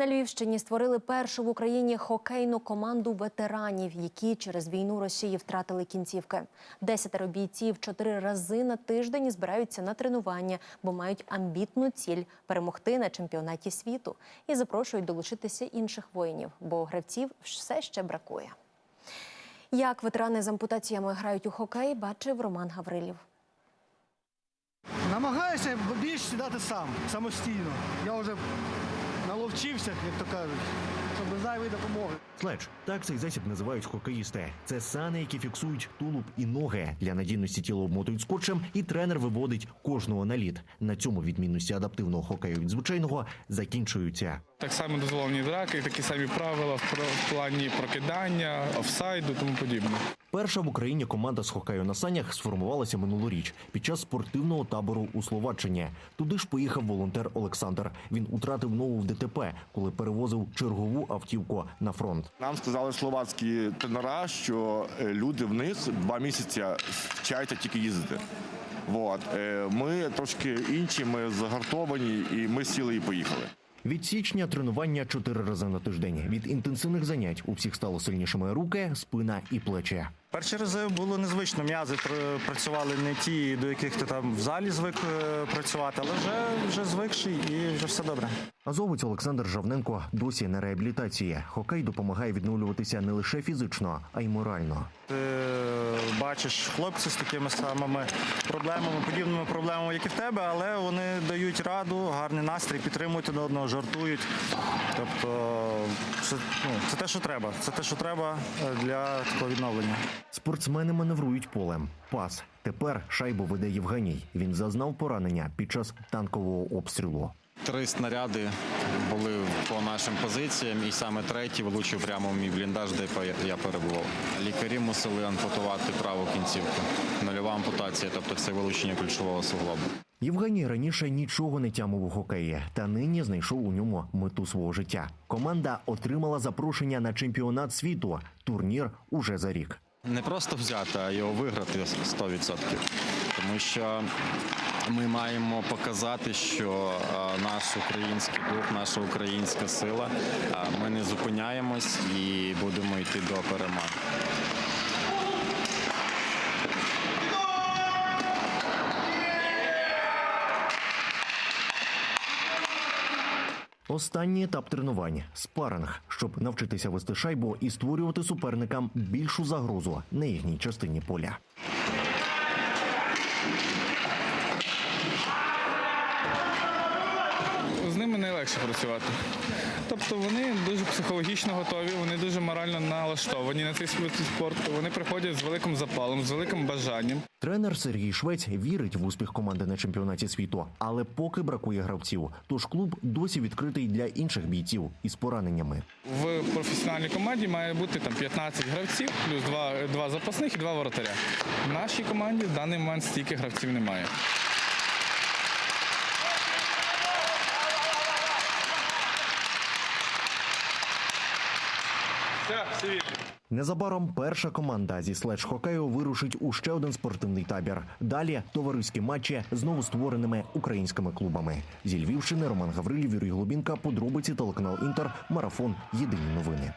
На Львівщині створили першу в Україні хокейну команду ветеранів, які через війну Росії втратили кінцівки. Десятеро бійців чотири рази на тиждень збираються на тренування, бо мають амбітну ціль перемогти на чемпіонаті світу і запрошують долучитися інших воїнів, бо гравців все ще бракує. Як ветерани з ампутаціями грають у хокей, бачив Роман Гаврилів. Намагаюся більш сідати сам, самостійно. Я вже наловчився, як то кажуть, щоб без зайвої допомоги. Следж так цей засіб називають хокеїсти. Це сани, які фіксують тулуб і ноги. Для надійності тіло обмотують скотчем, і тренер виводить кожного на лід. На цьому відмінності адаптивного хокею від звичайного закінчуються. Так само дозволені драки, такі самі правила в про- в плані прокидання, офсайду, тому подібне. Перша в Україні команда з хокею на санях сформувалася минулоріч під час спортивного табору у Словаччині. Туди ж поїхав волонтер Олександр. Він утратив ногу в ДТП, коли перевозив чергову автівку на фронт. Нам сказали словацькі тренера, що е, люди вниз два місяці вчаться тільки їздити. Вот. Е, Ми трошки інші, ми загартовані, і ми сіли і поїхали. Від січня тренування чотири рази на тиждень. Від інтенсивних занять у всіх стало сильнішими руки, спина і плечі. Перші рази було незвично. М'язи пр- працювали не ті, до яких ти там в залі звик е, працювати, але вже, вже звикший і вже все добре. Азовець Олександр Жавненко досі на реабілітації. Хокей допомагає відновлюватися не лише фізично, а й морально. Ти бачиш хлопців з такими самими проблемами, подібними проблемами, як і в тебе, але вони дають раду, гарний настрій, підтримують один одного, жартують. Тобто, це, ну, це те, що треба. Це те, що треба е, для такого відновлення. Спортсмени маневрують полем. Пас. Тепер шайбу веде Євгеній. Він зазнав поранення під час танкового обстрілу. Три снаряди були по нашим позиціям, і саме третій влучив прямо в мій бліндаж, де я- перебував. Лікарі мусили ампутувати праву кінцівку. Нульова ампутація, тобто це вилучення ключового суглобу. Євгеній раніше нічого не тямив у хокеї, та нині знайшов у ньому мету свого життя. Команда отримала запрошення на чемпіонат світу. Турнір уже за рік. Не просто взяти, а його виграти 100%. Тому що ми маємо показати, що наш український дух, наша українська сила. Ми не зупиняємось і будемо йти до перемоги. Останній етап тренувань спаринг, щоб навчитися вести шайбу і створювати суперникам більшу загрозу на їхній частині поля. Найлегше працювати. Тобто вони дуже психологічно готові, вони дуже морально налаштовані на цей спорту. Вони приходять з великим запалом, з великим бажанням. Тренер Сергій Швець вірить в успіх команди на чемпіонаті світу, але поки бракує гравців. Тож клуб досі відкритий для інших бійців із пораненнями. В професіональній команді має бути там 15 гравців, плюс два, два запасних і два воротаря. В нашій команді в даний момент стільки гравців немає. Все, всі. Незабаром перша команда зі следж хокею вирушить у ще один спортивний табір. Далі товариські матчі з новоствореними українськими клубами. Зі Львівщини Роман Гаврилів, Юрій Глубінка, подробиці телеканал Інтер, марафон. Єдині новини.